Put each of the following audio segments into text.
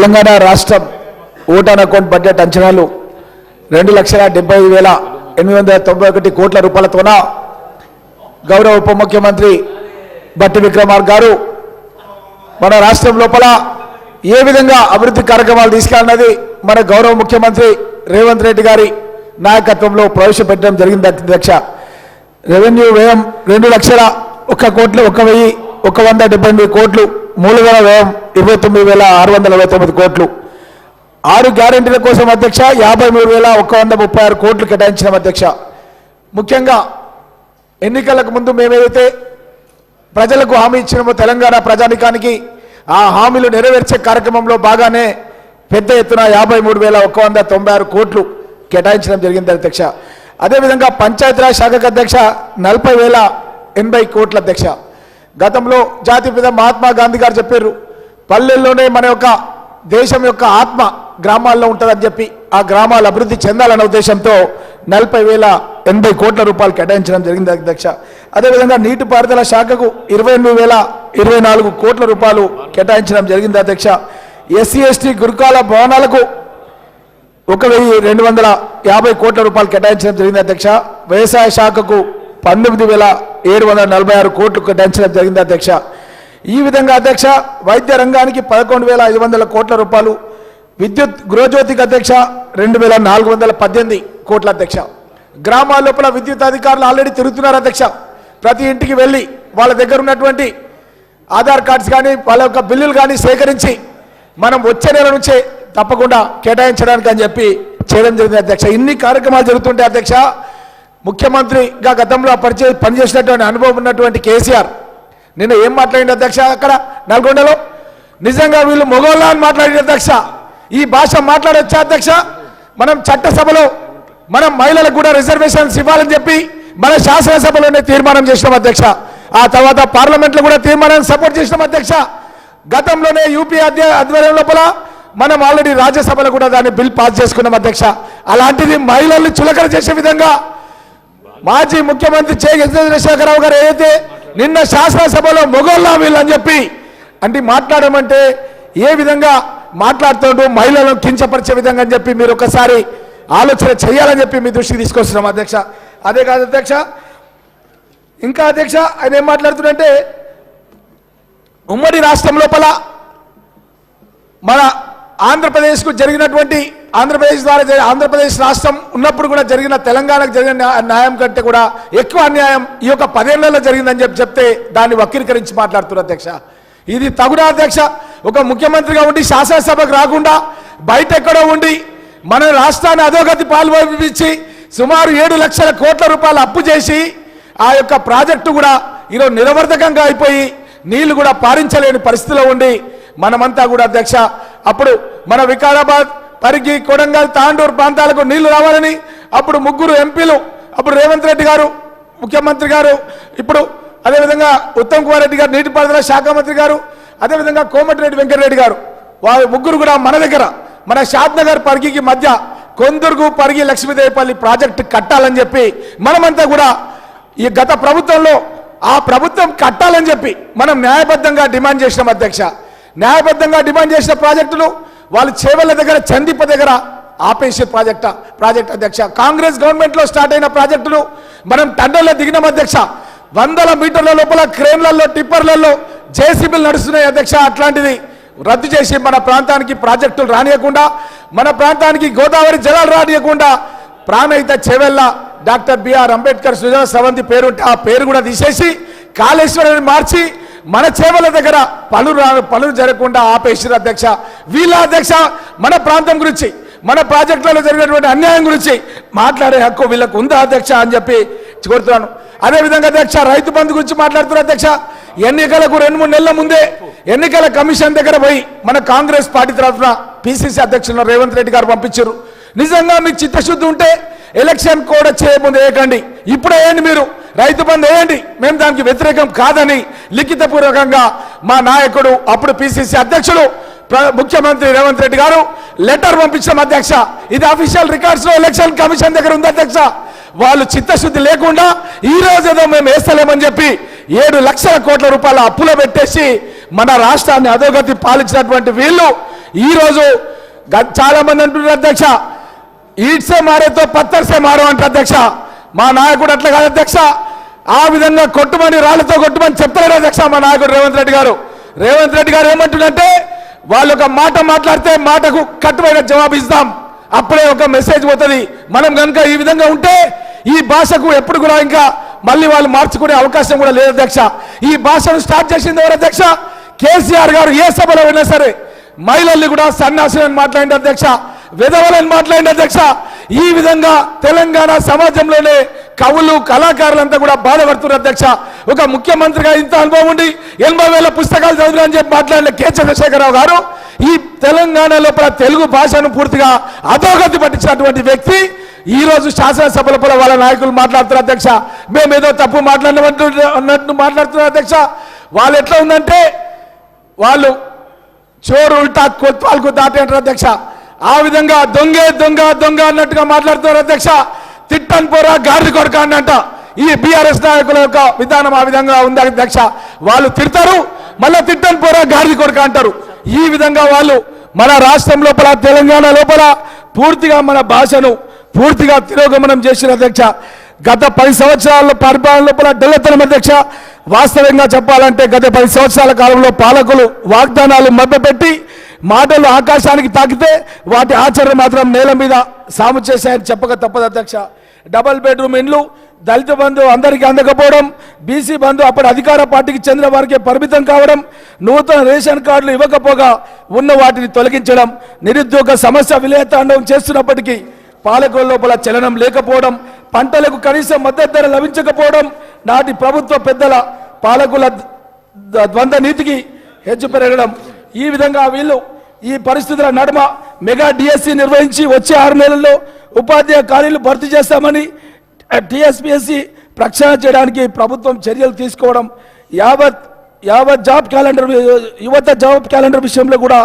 తెలంగాణ రాష్ట్రం vote on account budget అంచనాలు రెండు లక్షల డెబ్బై వేల ఎనిమిది వందల తొంభై ఒకటి కోట్ల రూపాయలతోన గౌరవ ఉప ముఖ్యమంత్రి బట్టి విక్రమార్ గారు మన రాష్ట్రం లోపల ఏ విధంగా అభివృద్ధి కార్యక్రమాలు తీసుకెళ్ళినది మన గౌరవ ముఖ్యమంత్రి రేవంత్ రెడ్డి గారి నాయకత్వంలో ప్రవేశపెట్టడం జరిగింది అధ్యక్ష. రెవెన్యూ వ్యయం రెండు లక్షల ఒక్క కోట్లు ఒక వెయ్యి ఒక వంద డెబ్బై ఎనిమిది కోట్లు మూలధన వ్యయం ఇరవై తొమ్మిది వేల ఆరు వందల ఇరవై తొమ్మిది కోట్లు. ఆరు గ్యారెంటీల కోసం అధ్యక్ష యాభై మూడు వేల ఒక వంద ముప్పై ఆరు కోట్లు కేటాయించిన అధ్యక్ష. ముఖ్యంగా ఎన్నికలకు ముందు మేమేదైతే ప్రజలకు హామీ ఇచ్చినామో తెలంగాణ ప్రజానికానికి ఆ హామీలు నెరవేర్చే కార్యక్రమంలో బాగానే పెద్ద ఎత్తున యాభై మూడు వేల ఒక వంద తొంభై ఆరు కోట్లు కేటాయించడం జరిగింది అధ్యక్ష. అదేవిధంగా పంచాయతీరాజ్ శాఖకు అధ్యక్ష నలభై వేల ఎనభై కోట్ల అధ్యక్ష. గతంలో జాతిపిత మహాత్మా గాంధీ గారు చెప్పారు పల్లెల్లోనే మన యొక్క దేశం యొక్క ఆత్మ గ్రామాల్లో ఉంటుందని చెప్పి ఆ గ్రామాలు అభివృద్ధి చెందాలన్న ఉద్దేశంతో నలభై వేల ఎనభై కోట్ల రూపాయలు కేటాయించడం జరిగింది అధ్యక్ష. అదేవిధంగా నీటిపారుదల శాఖకు ఇరవై ఎనిమిది వేల ఇరవై నాలుగు కోట్ల రూపాయలు కేటాయించడం జరిగింది అధ్యక్ష. ఎస్సీ ఎస్టీ గురుకాల భవనాలకు ఒక వెయ్యి రెండు వందల యాభై కోట్ల రూపాయలు కేటాయించడం జరిగింది అధ్యక్ష. వ్యవసాయ శాఖకు పంతొమ్మిది వేల ఏడు వందల నలభై ఆరు కోట్లు కేటాయించడం జరిగింది అధ్యక్ష. ఈ విధంగా అధ్యక్ష వైద్య రంగానికి పదకొండు వేల ఐదు వందల కోట్ల రూపాయలు విద్యుత్ గృహజ్యోతికి అధ్యక్ష రెండు వేల నాలుగు వందల పద్దెనిమిది కోట్ల అధ్యక్ష. గ్రామాల లోపల విద్యుత్ అధికారులు ఆల్రెడీ తిరుగుతున్నారు అధ్యక్ష. ప్రతి ఇంటికి వెళ్ళి వాళ్ళ దగ్గర ఉన్నటువంటి ఆధార్ కార్డ్స్ కానీ వాళ్ళ యొక్క బిల్లులు కానీ సేకరించి మనం వచ్చే నెల నుంచే తప్పకుండా కేటాయించడానికి అని చెప్పి చేయడం జరిగింది అధ్యక్ష. ఇన్ని కార్యక్రమాలు జరుగుతుంటే అధ్యక్ష ముఖ్యమంత్రిగా గతంలో పరిచయ పనిచేసినటువంటి అనుభవం ఉన్నటువంటి కేసీఆర్. నిన్న ఏం మాట్లాడిన అధ్యక్ష? అక్కడ నల్గొండలో నిజంగా వీళ్ళు మొగోళ్ళ అని మాట్లాడిన అధ్యక్ష. ఈ భాష మాట్లాడొచ్చా అధ్యక్ష? మనం చట్టసభలో మనం మహిళలకు కూడా రిజర్వేషన్స్ ఇవ్వాలని చెప్పి మన శాసనసభలోనే తీర్మానం చేసినాం అధ్యక్ష. ఆ తర్వాత పార్లమెంట్లో కూడా తీర్మానాన్ని సపోర్ట్ చేసినాం అధ్యక్ష. గతంలోనే యూపీ అధ్య ఆధ్వర్యం లోపల మనం ఆల్రెడీ రాజ్యసభలో కూడా దాన్ని బిల్ పాస్ చేసుకున్నాం అధ్యక్ష. అలాంటిది మహిళల్ని చులకన చేసే విధంగా మాజీ ముఖ్యమంత్రి చే చంద్రశేఖరరావు గారు ఏదైతే నిన్న శాసనసభలో మొగోళ్ళ వీళ్ళని చెప్పి అంటే మాట్లాడమంటే ఏ విధంగా మాట్లాడుతుండ్రు మహిళలను కించపరిచే విధంగా అని చెప్పి మీరు ఒకసారి ఆలోచన చేయాలని చెప్పి మీ దృష్టికి తీసుకొస్తున్నాం అధ్యక్ష. అదే కాదు అధ్యక్ష ఇంకా అధ్యక్ష ఆయన ఏం మాట్లాడుతుందంటే ఉమ్మడి రాష్ట్రం లోపల మన ఆంధ్రప్రదేశ్కు జరిగినటువంటి ఆంధ్రప్రదేశ్ ద్వారా ఆంధ్రప్రదేశ్ రాష్ట్రం ఉన్నప్పుడు కూడా జరిగిన తెలంగాణకు జరిగిన న్యాయం కంటే కూడా ఎక్కువ అన్యాయం ఈ యొక్క పదేళ్ళలో జరిగిందని చెప్పి చెప్తే దాన్ని వక్రీకరించి మాట్లాడుతున్నారు అధ్యక్ష. ఇది తగుడా అధ్యక్ష. ఒక ముఖ్యమంత్రిగా ఉండి శాసనసభకు రాకుండా బయట ఎక్కడో ఉండి మన రాష్ట్రాన్ని అధోగతి పాల్పొందించి సుమారు ఏడు లక్షల కోట్ల రూపాయలు అప్పు చేసి ఆ యొక్క ప్రాజెక్టు కూడా ఈరోజు నిరవర్ధకంగా అయిపోయి నీళ్ళు కూడా పారించలేని పరిస్థితిలో ఉండి మనమంతా కూడా అధ్యక్ష అప్పుడు మన వికారాబాద్ పరిగి కొడంగల్ తాండూరు ప్రాంతాలకు నీళ్ళు రావాలని అప్పుడు ముగ్గురు ఎంపీలు అప్పుడు రేవంత్ రెడ్డి గారు ముఖ్యమంత్రి గారు ఇప్పుడు అదేవిధంగా ఉత్తమ్ కుమార్ రెడ్డి గారు నీటిపారుదల శాఖ మంత్రి గారు అదేవిధంగా కోమటిరెడ్డి వెంకటరెడ్డి గారు వారు ముగ్గురు కూడా మన దగ్గర మన షాద్నగర్ పరిగికి మధ్య కొందరుగు పరిగి లక్ష్మీదేవిపల్లి ప్రాజెక్టు కట్టాలని చెప్పి మనమంతా కూడా ఈ గత ప్రభుత్వంలో ఆ ప్రభుత్వం కట్టాలని చెప్పి మనం న్యాయబద్ధంగా డిమాండ్ చేసినాం అధ్యక్ష. న్యాయబద్ధంగా డిమాండ్ చేసిన ప్రాజెక్టులు వాళ్ళు చేవెళ్ళ దగ్గర చందిప్ప దగ్గర ఆపేసే ప్రాజెక్ట ప్రాజెక్ట్ అధ్యక్ష. కాంగ్రెస్ గవర్నమెంట్లో స్టార్ట్ అయిన ప్రాజెక్టులు మనం టన్నుల్లో దిగినాం అధ్యక్ష. వందల మీటర్ల లోపల క్రేన్లలో టిప్పర్లలో జేసీబీలు నడుస్తున్నాయి అధ్యక్ష. అట్లాంటిది రద్దు చేసి మన ప్రాంతానికి ప్రాజెక్టులు రానియకుండా మన ప్రాంతానికి గోదావరి జలాలు రానియకుండా ప్రాణహిత చెవెళ్ళ డాక్టర్ బిఆర్ అంబేద్కర్ సుజన సవంతి పేరుంటే ఆ పేరు కూడా తీసేసి కాళేశ్వరాన్ని మార్చి మన చేవల దగ్గర పనులు రా- పనులు జరగకుండా ఆపేసారు అధ్యక్ష. వీళ్ళ అధ్యక్ష మన ప్రాంతం గురించి మన ప్రాజెక్టులలో జరిగినటువంటి అన్యాయం గురించి మాట్లాడే హక్కు వీళ్ళకు ఉందా అధ్యక్ష అని చెప్పి కోరుతున్నాను. అదేవిధంగా అధ్యక్ష రైతు బంధు గురించి మాట్లాడుతున్నారు అధ్యక్ష. ఎన్నికలకు రెండు మూడు నెలల ముందే ఎన్నికల కమిషన్ దగ్గర పోయి మన కాంగ్రెస్ పార్టీ తరఫున పిసిసి అధ్యక్షులు రేవంత్ రెడ్డి గారు పంపించారు. నిజంగా మీకు చిత్తశుద్ధి ఉంటే ఎలక్షన్ కూడా చేయముందు వేయకండి. ఇప్పుడే వేయండి మీరు. రైతు బంధు వేయండి. మేము దానికి వ్యతిరేకం కాదని లిఖితపూర్వకంగా మా నాయకుడు అప్పుడు పిసిసి అధ్యక్షుడు ప్ర- ముఖ్యమంత్రి రేవంత్ రెడ్డి గారు లెటర్ పంపించడం అధ్యక్ష. ఇది అఫీషియల్ రికార్డ్స్లో ఎలక్షన్ కమిషన్ దగ్గర ఉంది అధ్యక్ష. వాళ్ళు చిత్తశుద్ధి లేకుండా ఈ రోజు ఏదో మేము వేస్తలేమని చెప్పి ఏడు లక్షల కోట్ల రూపాయల అప్పులో పెట్టేసి మన రాష్ట్రాన్ని అధోగతి పాలించినటువంటి వీళ్ళు ఈ రోజు గ- చాలా మంది అంటున్నారు అధ్యక్ష. ఈడ్సే మారేతో పత్తర్సే మారు అంటారు అధ్యక్ష. మా నాయకుడు అట్లా కాదు అధ్యక్ష. ఆ విధంగా కొట్టుమని రాళ్ళతో కొట్టుమని చెప్తారు అధ్యక్ష మా నాయకుడు రేవంత్ రెడ్డి గారు. రేవంత్ రెడ్డి గారు ఏమంటుందంటే వాళ్ళు ఒక మాట మాట్లాడితే మాటకు కట్టుబడిన జవాబు ఇస్తాం. అప్పుడే ఒక మెసేజ్ పోతుంది. మనం కనుక ఈ విధంగా ఉంటే ఈ భాషకు ఎప్పుడు కూడా ఇంకా మళ్ళీ వాళ్ళు మార్చుకునే అవకాశం కూడా లేదు అధ్యక్ష. ఈ భాషను స్టార్ట్ చేసింది ఎవరు అధ్యక్ష? కేసీఆర్ గారు ఏ సభలో అయినా సరే మహిళల్ని కూడా సన్యాసులను మాట్లాడిన అధ్యక్ష. విధవలను మాట్లాడిన అధ్యక్ష ఈ విధంగా తెలంగాణ సమాజంలోనే కవులు కళాకారులంతా కూడా బాధపడుతున్నారు అధ్యక్ష. ఒక ముఖ్యమంత్రిగా ఇంత అనుభవం ఉండి ఎనభై వేల పుస్తకాలు చదివిన అని చెప్పి మాట్లాడిన కే చంద్రశేఖరరావు గారు ఈ తెలంగాణ లోపల తెలుగు భాషను పూర్తిగా అధోగతి పట్టించినటువంటి వ్యక్తి ఈ రోజు శాసనసభ లోపల వాళ్ళ నాయకులు మాట్లాడుతున్నారు అధ్యక్ష. మేము ఏదో తప్పు మాట్లాడినట్టు అన్నట్టు మాట్లాడుతున్నారు అధ్యక్ష. వాళ్ళు ఎట్లా ఉందంటే వాళ్ళు చోరు ఉల్టా కొత్వాలకు దాటి అధ్యక్ష. ఆ విధంగా దొంగే దొంగ దొంగ అన్నట్టుగా మాట్లాడుతున్నారు అధ్యక్ష. తిట్టని పోరా గాడి కొడక అన్నట్ట ఈ బీఆర్ఎస్ నాయకుల యొక్క విధానం ఆ విధంగా ఉంది అధ్యక్ష. వాళ్ళు తిడతారు మళ్ళీ తిట్టని పోరా గాడి కొడక అంటారు. ఈ విధంగా వాళ్ళు మన రాష్ట్రం లోపల తెలంగాణ లోపల పూర్తిగా మన భాషను పూర్తిగా తిరోగమనం చేసిన అధ్యక్ష. గత పది సంవత్సరాల పరిపాలన లోపల డెల్లతనం అధ్యక్ష. వాస్తవంగా చెప్పాలంటే గత పది సంవత్సరాల కాలంలో పాలకులు వాగ్దానాలు మభ్యపెట్టి మాటలు ఆకాశానికి తాకితే వాటి ఆచరణ మాత్రం నేల మీద సాము చేశాయని చెప్పక తప్పదు అధ్యక్ష. డబల్ బెడ్రూమ్ ఇండ్లు దళిత బంధు అందరికీ అందకపోవడం బీసీ బంధు అప్పటి అధికార పార్టీకి చెందిన వారికే పరిమితం కావడం నూతన రేషన్ కార్డులు ఇవ్వకపోగా ఉన్న వాటిని తొలగించడం నిరుద్యోగ సమస్య విలేతాండవం చేస్తున్నప్పటికీ పాలకుల లోపల చలనం లేకపోవడం పంటలకు కనీస మద్దతు ధర లభించకపోవడం నాటి ప్రభుత్వ పెద్దల పాలకుల ద్వంద్వ నీతికి హెచ్చు పెరగడం ఈ విధంగా వీళ్ళు ఈ పరిస్థితుల నడుమ మెగా డిఎస్సి నిర్వహించి వచ్చే ఆరు నెలల్లో ఉపాధ్యాయ ఖాళీలు భర్తీ చేస్తామని టిఎస్పిఎస్సి ప్రక్షాళన చేయడానికి ప్రభుత్వం చర్యలు తీసుకోవడం యావత్ యావత్ జాబ్ క్యాలెండర్ యువత జాబ్ క్యాలెండర్ విషయంలో కూడా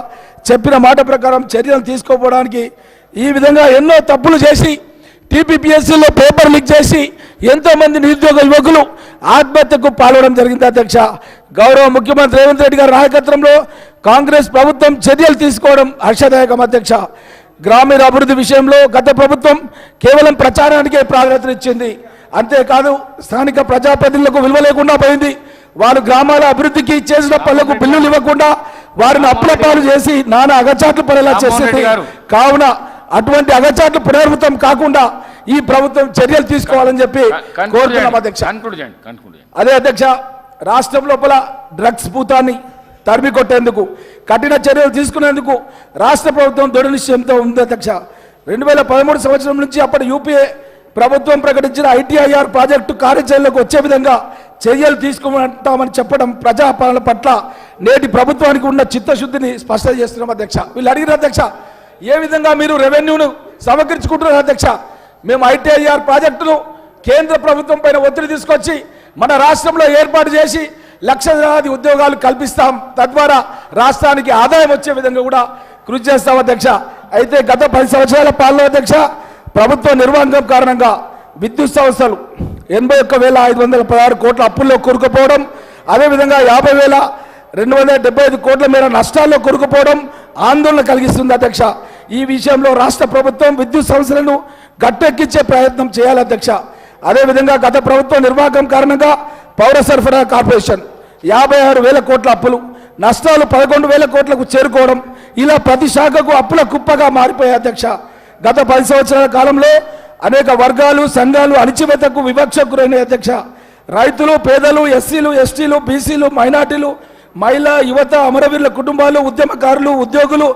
చెప్పిన మాట ప్రకారం చర్యలు తీసుకోపోవడానికి ఈ విధంగా ఎన్నో తప్పులు చేసి టీపీపీఎస్సీలో పేపర్ లీక్ చేసి ఎంతోమంది నిరుద్యోగ యువకులు ఆత్మహత్యకు పాల్గొనడం జరిగింది. అధ్యక్ష గౌరవ ముఖ్యమంత్రి రేవంత్ రెడ్డి గారి నాయకత్వంలో కాంగ్రెస్ ప్రభుత్వం చర్యలు తీసుకోవడం హర్షదాయకం అధ్యక్ష. గ్రామీణ అభివృద్ధి విషయంలో గత ప్రభుత్వం కేవలం ప్రచారానికే ప్రాధాన్యతనిచ్చింది అంతేకాదు స్థానిక ప్రజాప్రతినిధులకు విలువ లేకుండా పోయింది. వారు గ్రామాల అభివృద్ధికి చేసిన పనులకు బిల్లులు ఇవ్వకుండా వారిని అప్పుల పాలు చేసి నానా అగచాట్లు పడేలా చేసింది. కావున అటువంటి అగచాట్లు పునరావృతం కాకుండా ఈ ప్రభుత్వం చర్యలు తీసుకోవాలని చెప్పి కోరుతున్నాం అధ్యక్ష. అదే అధ్యక్ష రాష్ట్రం లోపల డ్రగ్స్ భూతాన్ని తరిమి కొట్టేందుకు కఠిన చర్యలు తీసుకునేందుకు రాష్ట్ర ప్రభుత్వం దృఢ నిశ్చయంతో ఉంది అధ్యక్ష. రెండు వేల పదమూడు సంవత్సరం నుంచి అప్పటి యూపీఏ ప్రభుత్వం ప్రకటించిన ఐటీఐఆర్ ప్రాజెక్టు కార్యాచరణకు వచ్చే విధంగా చర్యలు తీసుకుంటామని చెప్పడం ప్రజాపాలన పట్ల నేటి ప్రభుత్వానికి ఉన్న చిత్తశుద్ధిని స్పష్టం చేస్తున్నాం అధ్యక్ష. వీళ్ళు అడిగిన అధ్యక్ష ఏ విధంగా మీరు రెవెన్యూను సమకరించుకుంటున్నారు అధ్యక్ష? మేము ఐటీఐఆర్ ప్రాజెక్టును కేంద్ర ప్రభుత్వం పైన ఒత్తిడి తీసుకొచ్చి మన రాష్ట్రంలో ఏర్పాటు చేసి లక్షలాది ఉద్యోగాలు కల్పిస్తాం. తద్వారా రాష్ట్రానికి ఆదాయం వచ్చే విధంగా కూడా కృషి చేస్తాం అధ్యక్ష. అయితే గత పది సంవత్సరాల పాలన అధ్యక్ష ప్రభుత్వ నిర్వహణం కారణంగా విద్యుత్ సంస్థలు ఎనభై ఒక్క వేల ఐదు వందల పదహారు కోట్ల అప్పుల్లో కూరుకుపోవడం అదేవిధంగా యాభై వేల రెండు వందల డెబ్బై ఐదు కోట్ల మేర నష్టాల్లో కూరుకుపోవడం ఆందోళన కలిగిస్తుంది అధ్యక్ష. ఈ విషయంలో రాష్ట్ర ప్రభుత్వం విద్యుత్ సంస్థలను గట్టెక్కించే ప్రయత్నం చేయాలి అధ్యక్ష. అదేవిధంగా గత ప్రభుత్వ నిర్వాహకం కారణంగా పౌర సరఫరా కార్పొరేషన్. యాభై ఆరు వేల కోట్ల అప్పులు నష్టాలు పదకొండు వేల కోట్లకు చేరుకోవడం ఇలా ప్రతి శాఖకు అప్పుల కుప్పగా మారిపోయాయి అధ్యక్ష. గత పది సంవత్సరాల కాలంలో అనేక వర్గాలు సంఘాలు అణిచివేతకు వివక్షకు గురైన అధ్యక్ష. రైతులు పేదలు ఎస్సీలు ఎస్టీలు బీసీలు మైనార్టీలు మహిళా యువత అమరవీరుల కుటుంబాలు ఉద్యమకారులు ఉద్యోగులు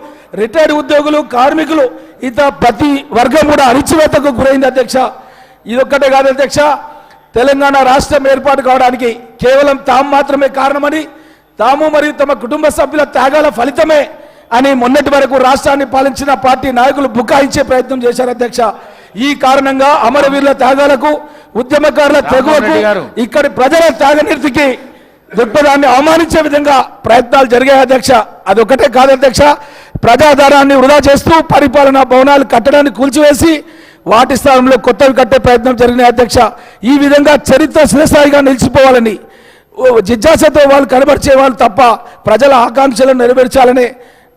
రిటైర్డ్ ఉద్యోగులు కార్మికులు ఇత ప్రతి వర్గం కూడా అణిచివేతకు గురైంది అధ్యక్ష. ఇదొక్కటే కాదు అధ్యక్ష తెలంగాణ రాష్ట్రం ఏర్పాటు కావడానికి కేవలం తాము మాత్రమే కారణమని తాము మరియు తమ కుటుంబ సభ్యుల త్యాగాల ఫలితమే అని మొన్నటి వరకు రాష్ట్రాన్ని పాలించిన పార్టీ నాయకులు బుకాయించే ప్రయత్నం చేశారు అధ్యక్ష ఈ కారణంగా అమరవీరుల త్యాగాలకు ఉద్యమకారుల తెగువకు. ఇక్కడి ప్రజల త్యాగనీతికి దృక్పథాన్ని అవమానించే విధంగా ప్రయత్నాలు జరిగాయి అధ్యక్ష అదొకటే కాదు అధ్యక్ష ప్రజాధారాన్ని వృధా చేస్తూ పరిపాలనా భవనాలు కట్టడాన్ని కూల్చివేసి వాటి స్థానంలో కొత్తవి కట్టే ప్రయత్నం జరిగినాయి అధ్యక్ష ఈ విధంగా చరిత్ర స్థిరస్థాయిగా నిలిచిపోవాలని జిజ్ఞాసతో వాళ్ళు కనబరిచే వాళ్ళు తప్ప ప్రజల ఆకాంక్షలను నెరవేర్చాలనే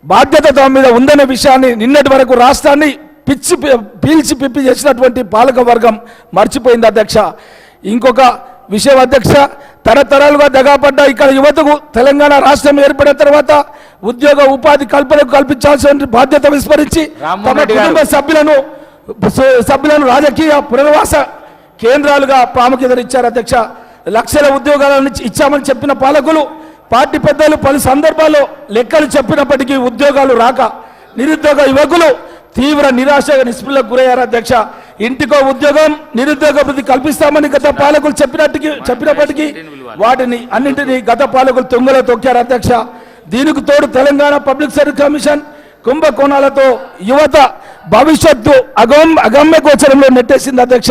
బాధ్యత తమ మీద ఉందనే విషయాన్ని నిన్నటి వరకు రాష్ట్రాన్ని పిచ్చి పీల్చి పిప్పి చేసినటువంటి పాలక వర్గం మర్చిపోయింది అధ్యక్ష ఇంకొక విషయం అధ్యక్ష తరతరాలుగా దగాపడ్డ ఇక్కడ యువతకు తెలంగాణ రాష్ట్రం ఏర్పడిన తర్వాత ఉద్యోగ ఉపాధి కల్పనకు కల్పించాల్సిన బాధ్యత విస్మరించి తమ. కుటుంబ సభ్యులను సభ్యులను రాజకీయ పునర్వాస కేంద్రాలుగా ప్రాముఖ్యత ఇచ్చారు అధ్యక్ష. లక్షల ఉద్యోగాలను ఇచ్చామని చెప్పిన పాలకులు పార్టీ పెద్దలు పలు సందర్భాల్లో లెక్కలు చెప్పినప్పటికీ ఉద్యోగాలు రాక నిరుద్యోగ యువకులు తీవ్ర నిరాశ నిస్పృహలకు గురయ్యారు అధ్యక్ష. ఇంటికో ఉద్యోగం నిరుద్యోగ వృద్ధి కల్పిస్తామని గత పాలకులు చెప్పినట్టుకి చెప్పినప్పటికీ వాటిని అన్నింటినీ గత పాలకులు తొంగలో తొక్కారు అధ్యక్ష. దీనికి తోడు తెలంగాణ పబ్లిక్ సర్వీస్ కమిషన్ కుంభకోణాలతో యువత భవిష్యత్తు అగమ్ అగమ్య గోచరంలో నెట్టేసింది అధ్యక్ష.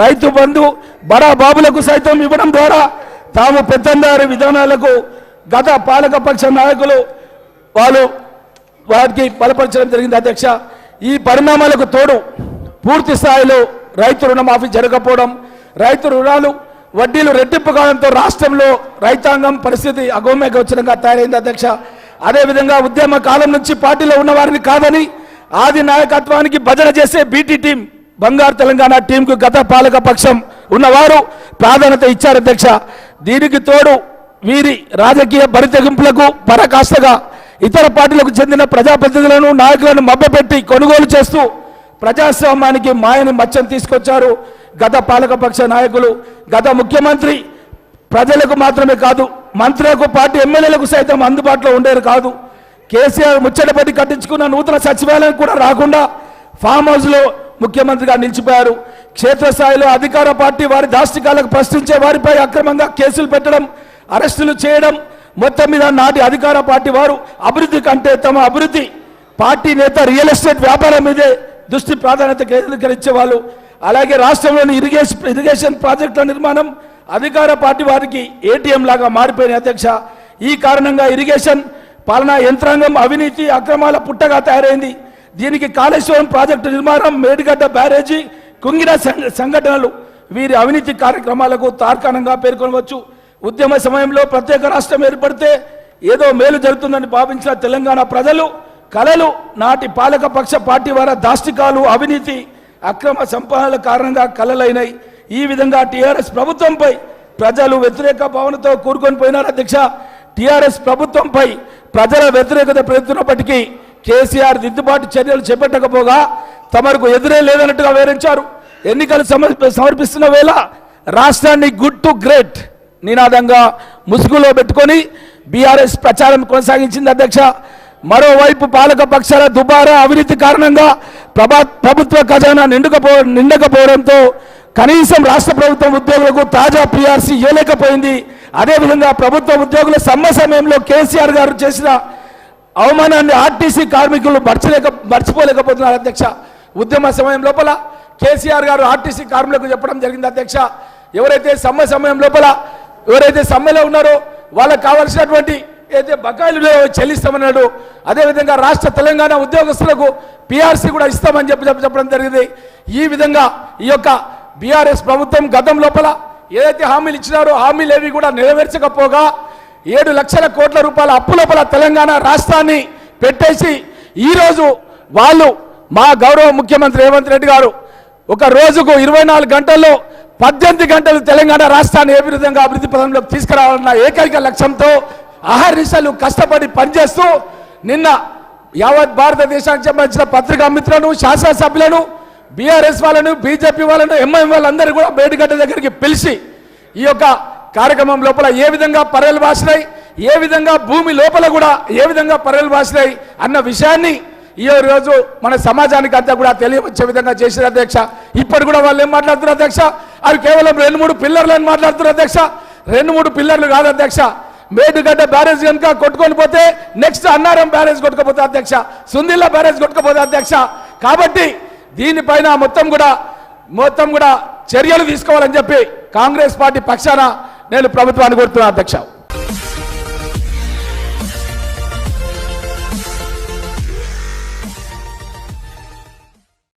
రైతు బంధు బడా బాబులకు సైతం ఇవ్వడం ద్వారా తాము పెత్తందారి విధానాలకు గత పాలక పక్ష నాయకులు వాళ్ళు వారికి బలపరచడం జరిగింది అధ్యక్ష. ఈ పరిణామాలకు తోడు పూర్తి స్థాయిలో రైతు రుణమాఫీ జరగకపోవడం రైతు రుణాలు వడ్డీలు రెట్టింపు కావడంతో రాష్ట్రంలో రైతాంగం పరిస్థితి అగోమ్య గోచరంగా తయారైంది అధ్యక్ష. అదేవిధంగా ఉద్యమ కాలం నుంచి పార్టీలో ఉన్న వారిని కాదని ఆది నాయకత్వానికి భజన చేసే బీటీ టీం బంగారు తెలంగాణ టీంకు గత పాలక పక్షం ఉన్నవారు ప్రాధాన్యత ఇచ్చారు అధ్యక్ష. దీనికి తోడు వీరి రాజకీయ బరితెగింపులకు పరకాస్తగా ఇతర పార్టీలకు చెందిన ప్రజాప్రతినిధులను నాయకులను మభ్యపెట్టి కొనుగోలు చేస్తూ ప్రజాస్వామ్యానికి మాయని మచ్చం తీసుకొచ్చారు. గత పాలకపక్ష నాయకులు గత ముఖ్యమంత్రి ప్రజలకు మాత్రమే కాదు మంత్రులకు పార్టీ ఎమ్మెల్యేలకు సైతం అందుబాటులో ఉండేది కాదు. కేసీఆర్ ముచ్చటపట్టి కట్టించుకున్న నూతన సచివాలయం కూడా రాకుండా ఫామ్ హౌస్లో ముఖ్యమంత్రిగా నిలిచిపోయారు. క్షేత్రస్థాయిలో అధికార పార్టీ వారి దాష్టికాలకు ప్రశ్నించే వారిపై అక్రమంగా కేసులు పెట్టడం అరెస్టులు చేయడం మొత్తం మీద నాటి అధికార పార్టీ వారు అభివృద్ధి కంటే తమ అభివృద్ధి పార్టీ నేత రియల్ ఎస్టేట్ వ్యాపారం మీదే దృష్టి ప్రాధాన్యత కేంద్రీకరించే వాళ్ళు. అలాగే రాష్ట్రంలోని ఇరిగేషన్ ఇరిగేషన్ ప్రాజెక్టుల నిర్మాణం అధికార పార్టీ వారికి ఏటీఎం లాగా మారిపోయిన అధ్యక్ష ఈ కారణంగా ఇరిగేషన్ పాలనా యంత్రాంగం అవినీతి అక్రమాల పుట్టగా తయారైంది. దీనికి కాళేశ్వరం ప్రాజెక్టు నిర్మాణం మేడిగడ్డ బ్యారేజీ కుంగిన సంఘటనలు. వీరి అవినీతి కార్యక్రమాలకు తార్కాణంగా పేర్కొనవచ్చు. ఉద్యమ సమయంలో ప్రత్యేక రాష్ట్రం ఏర్పడితే ఏదో మేలు జరుగుతుందని భావించిన తెలంగాణ ప్రజలు కలలు నాటి పాలక పక్ష పార్టీ వారి దాష్టికాలు అవినీతి అక్రమ సంపాదనల కారణంగా కలలైనాయి. ఈ విధంగా టీఆర్ఎస్ ప్రభుత్వంపై ప్రజలు వ్యతిరేక భావనతో కూరుకొని పోయినారు అధ్యక్ష టీఆర్ఎస్ ప్రభుత్వంపై ప్రజల వ్యతిరేకత పెరుగుతున్నప్పటికీ కేసీఆర్ దిద్దుబాటు చర్యలు చేపట్టకపోగా తమకు ఎదురే లేదన్నట్టుగా వివరించారు. ఎన్నికలు సమర్పిస్తున్న వేళ రాష్ట్రాన్ని గుడ్ టు గ్రేట్ నినాదంగా ముసుగులో పెట్టుకొని బీఆర్ఎస్ ప్రచారం కొనసాగించింది అధ్యక్ష. మరోవైపు పాలక పక్షాల దుబారా అవినీతి కారణంగా ప్రభా ప్రభుత్వ ఖజానా నిండుకపో నిండకపోవడంతో కనీసం రాష్ట్ర ప్రభుత్వం ఉద్యోగులకు తాజా పిఆర్సీ ఇవ్వలేకపోయింది. అదేవిధంగా ప్రభుత్వ ఉద్యోగుల సమ్మె సమయంలో కేసీఆర్ గారు చేసిన అవమానాన్ని ఆర్టీసీ కార్మికులు మర్చలేక మర్చిపోలేకపోతున్నారు అధ్యక్ష. ఉద్యమ సమయం లోపల కేసీఆర్ గారు ఆర్టీసీ కార్మికులకు చెప్పడం జరిగింది అధ్యక్ష. ఎవరైతే సమ్మె సమయం లోపల ఎవరైతే సమ్మెలో ఉన్నారో వాళ్ళకి కావాల్సినటువంటి ఏదైతే బకాయిలు చెల్లిస్తామన్నాడు. అదేవిధంగా రాష్ట్ర తెలంగాణ ఉద్యోగస్తులకు పిఆర్సీ కూడా ఇస్తామని చెప్పి చెప్పడం జరిగింది. ఈ విధంగా ఈ యొక్క బీఆర్ఎస్ ప్రభుత్వం గతం లోపల ఏదైతే హామీలు ఇచ్చినారో హామీలు ఏవి కూడా నెరవేర్చకపోగా ఏడు లక్షల కోట్ల రూపాయల అప్పు లోపల తెలంగాణ రాష్ట్రాన్ని పెట్టేసి ఈరోజు వాళ్ళు మా గౌరవ ముఖ్యమంత్రి రేవంత్ రెడ్డి గారు ఒక రోజుకు ఇరవై నాలుగు గంటల్లో పద్దెనిమిది గంటలు తెలంగాణ రాష్ట్రాన్ని ఏ విధంగా అభివృద్ధి పదంలోకి తీసుకురావాలన్న ఏకైక లక్ష్యంతో అహర్నిశలు కష్టపడి పనిచేస్తూ నిన్న యావత్ భారతదేశానికి సంబంధించిన పత్రికా మిత్రులను శాసనసభ్యులను బీఆర్ఎస్ వాళ్ళను బీజేపీ వాళ్ళను ఎంఐఎం వాళ్ళందరూ కూడా బయటగడ్డ దగ్గరికి పిలిచి ఈ యొక్క కార్యక్రమం లోపల ఏ విధంగా పర్యలు భాషనాయి ఏ విధంగా భూమి లోపల కూడా ఏ విధంగా పర్యలు భాషనాయి అన్న విషయాన్ని ఈ రోజు మన సమాజానికి అంతా కూడా తెలియవచ్చే విధంగా చేసిన అధ్యక్ష. ఇప్పుడు కూడా వాళ్ళు ఏం మాట్లాడుతున్నారు అధ్యక్ష? అవి కేవలం రెండు మూడు పిల్లర్లు అని మాట్లాడుతున్నారు అధ్యక్ష. రెండు మూడు పిల్లర్లు కాదు అధ్యక్ష. మేడుగడ్డ బ్యారేజ్ కనుక కొట్టుకొని పోతే నెక్స్ట్ అన్నారం బ్యారేజ్ కొట్టుకపోతే అధ్యక్ష. సుందిల్లా బ్యారేజ్ కొట్టుకపోతే అధ్యక్ష. కాబట్టి దీనిపైన మొత్తం కూడా మొత్తం కూడా చర్యలు తీసుకోవాలని చెప్పి కాంగ్రెస్ పార్టీ పక్షాన నేను ప్రభుత్వాన్ని కోరుతున్నాను అధ్యక్ష.